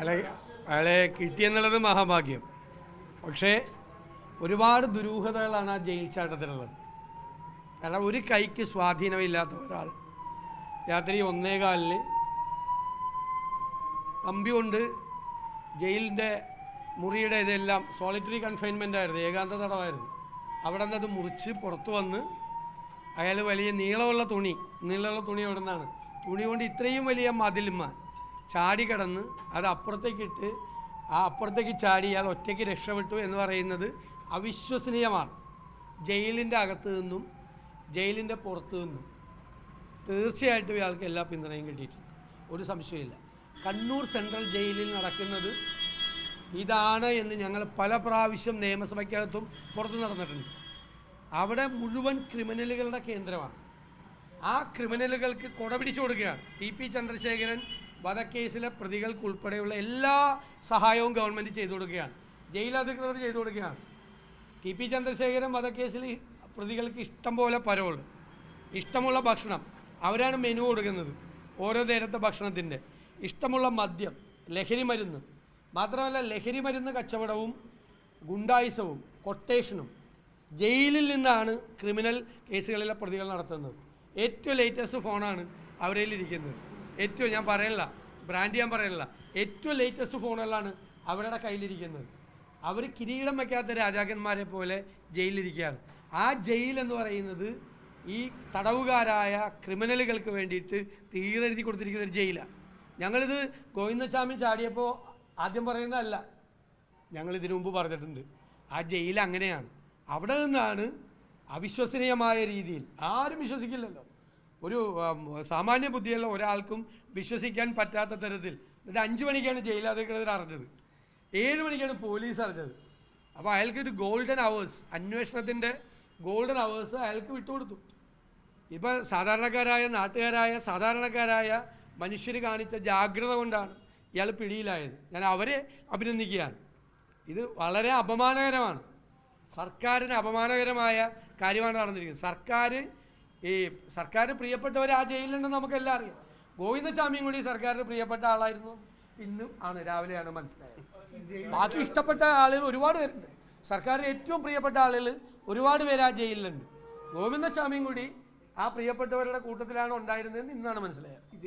അയാളെ അയാളെ കിട്ടിയെന്നുള്ളത് മഹാഭാഗ്യം. പക്ഷേ ഒരുപാട് ദുരൂഹതകളാണ് ആ ജയിൽ ചാട്ടത്തിലുള്ളത് കാരണം ഒരു കൈക്ക് സ്വാധീനമില്ലാത്ത ഒരാൾ രാത്രി ഒന്നേകാലിന് കമ്പി കൊണ്ട് ജയിലിന്റെ മുറിയുടെ ഇതെല്ലാം സോളിറ്ററി കൺഫൈൻമെന്റ് ആയിരുന്നു ഏകാന്ത തടവായിരുന്നു. അവിടെ നിന്ന് അത് മുറിച്ച് പുറത്ത് വന്ന് അയാൾ വലിയ നീളമുള്ള തുണി നീളമുള്ള തുണി എവിടെ നിന്നാണ് തുണി കൊണ്ട് ഇത്രയും വലിയ മതിലുമ്മ ചാടി കടന്ന് അത് അപ്പുറത്തേക്കിട്ട് ആ അപ്പുറത്തേക്ക് ചാടി ഇയാൾ ഒറ്റയ്ക്ക് രക്ഷപ്പെട്ടു എന്ന് പറയുന്നത് അവിശ്വസനീയമാണ്. ജയിലിന്റെ അകത്ത് നിന്നും ജയിലിന്റെ പുറത്തു നിന്നും തീർച്ചയായിട്ടും ഇയാൾക്ക് എല്ലാ പിന്തുണയും കിട്ടിയിട്ടുണ്ട്. ഒരു സംശയമില്ല കണ്ണൂർ സെൻട്രൽ ജയിലിൽ നടക്കുന്നത് ഇതാണ് എന്ന് ഞങ്ങൾ പല പ്രാവശ്യം നിയമസഭയ്ക്കകത്തും പുറത്തു നടന്നിട്ടുണ്ട്. അവിടെ മുഴുവൻ ക്രിമിനലുകളുടെ കേന്ദ്രമാണ്. ആ ക്രിമിനലുകൾക്ക് കൊട പിടിച്ചു കൊടുക്കുകയാണ്. ടി പി ചന്ദ്രശേഖരൻ വധക്കേസിലെ പ്രതികൾക്ക് ഉൾപ്പെടെയുള്ള എല്ലാ സഹായവും ഗവൺമെന്റ് ചെയ്തു കൊടുക്കുകയാണ്. ജയിൽ അധികൃതർ ചെയ്തു കൊടുക്കുകയാണ്. ടി പി ചന്ദ്രശേഖരൻ വധക്കേസിൽ പ്രതികൾക്ക് ഇഷ്ടം പോലെ പരോൾ ഇഷ്ടമുള്ള ഭക്ഷണം. അവരാണ് മെനു കൊടുക്കുന്നത് ഓരോ നേരത്തെ ഭക്ഷണത്തിന്റെ ഇഷ്ടമുള്ള മദ്യം ലഹരി മരുന്ന്. മാത്രമല്ല ലഹരി മരുന്ന് കച്ചവടവും ഗുണ്ടായുസവും കൊട്ടേഷനും ജയിലിൽ നിന്നാണ് ക്രിമിനൽ കേസുകളിലെ പ്രതികൾ നടത്തുന്നത്. ഏറ്റവും ലേറ്റസ്റ്റ് ഫോണാണ് അവരുടെ ഇരിക്കുന്നത് ഏറ്റവും ഞാൻ പറയല്ല ബ്രാൻഡ് ഞാൻ പറയല്ല ഏറ്റവും ലേറ്റസ്റ്റ് ഫോണുകളാണ് അവരുടെ കയ്യിലിരിക്കുന്നത്. അവർ കിരീടം വയ്ക്കാത്ത രാജാക്കന്മാരെ പോലെ ജയിലിരിക്കുകയാണ് ആ ജയിൽ എന്ന് പറയുന്നത് ഈ തടവുകാരായ ക്രിമിനലുകൾക്ക് വേണ്ടിയിട്ട് തീരെഴുതി കൊടുത്തിരിക്കുന്ന ഒരു ജയിലാണ് ഞങ്ങളിത് ഗോവിന്ദസ്വാമി ചാടിയപ്പോൾ ആദ്യം പറയുന്നതല്ല ഞങ്ങൾ ഇതിനു മുമ്പ് പറഞ്ഞിട്ടുണ്ട്. ആ ജയിൽ അങ്ങനെയാണ്. അവിടെ നിന്നാണ് അവിശ്വസനീയമായ രീതിയിൽ ആരും വിശ്വസിക്കില്ലല്ലോ. ഒരു സാമാന്യ ബുദ്ധിയുള്ള ഒരാൾക്കും വിശ്വസിക്കാൻ പറ്റാത്ത തരത്തിൽ. എന്നിട്ട് അഞ്ച് മണിക്കാണ് ജയിലധികൃതർ അറിഞ്ഞത്. ഏഴ് മണിക്കാണ് പോലീസ് അറിഞ്ഞത്. അപ്പോൾ അയാൾക്ക് ഒരു ഗോൾഡൻ അവേഴ്സ് അന്വേഷണത്തിന്റെ ഗോൾഡൻ അവേഴ്സ് അയാൾക്ക് വിട്ടുകൊടുത്തു ഇപ്പോൾ സാധാരണക്കാരായ നാട്ടുകാരായ സാധാരണക്കാരായ മനുഷ്യർ കാണിച്ച ജാഗ്രത കൊണ്ടാണ് ഇയാൾ പിടിയിലായത്. ഞാൻ അവരെ അഭിനന്ദിക്കുകയാണ്. ഇത് വളരെ അപമാനകരമാണ്. സർക്കാരിന് അപമാനകരമായ കാര്യമാണ് നടന്നിരിക്കുന്നത്. സർക്കാർ ഈ സർക്കാർ പ്രിയപ്പെട്ടവർ ആ ജയിലിലുണ്ടെന്ന് നമുക്കെല്ലാം അറിയാം. ഗോവിന്ദസ്വാമിയും കൂടി സർക്കാരിന് പ്രിയപ്പെട്ട ആളായിരുന്നു. ഇന്നും ആണ് രാവിലെയാണ് മനസ്സിലായത്. ബാക്കി ഇഷ്ടപ്പെട്ട ആളുകൾ ഒരുപാട് പേരുണ്ട്. സർക്കാരിന് ഏറ്റവും പ്രിയപ്പെട്ട ആളുകൾ ഒരുപാട് പേര് ആ ജയിലിലുണ്ട്. ഗോവിന്ദസ്വാമിയും കൂടി ആ പ്രിയപ്പെട്ടവരുടെ കൂട്ടത്തിലാണ് ഉണ്ടായിരുന്നതെന്ന് ഇന്നാണ് മനസ്സിലായത്.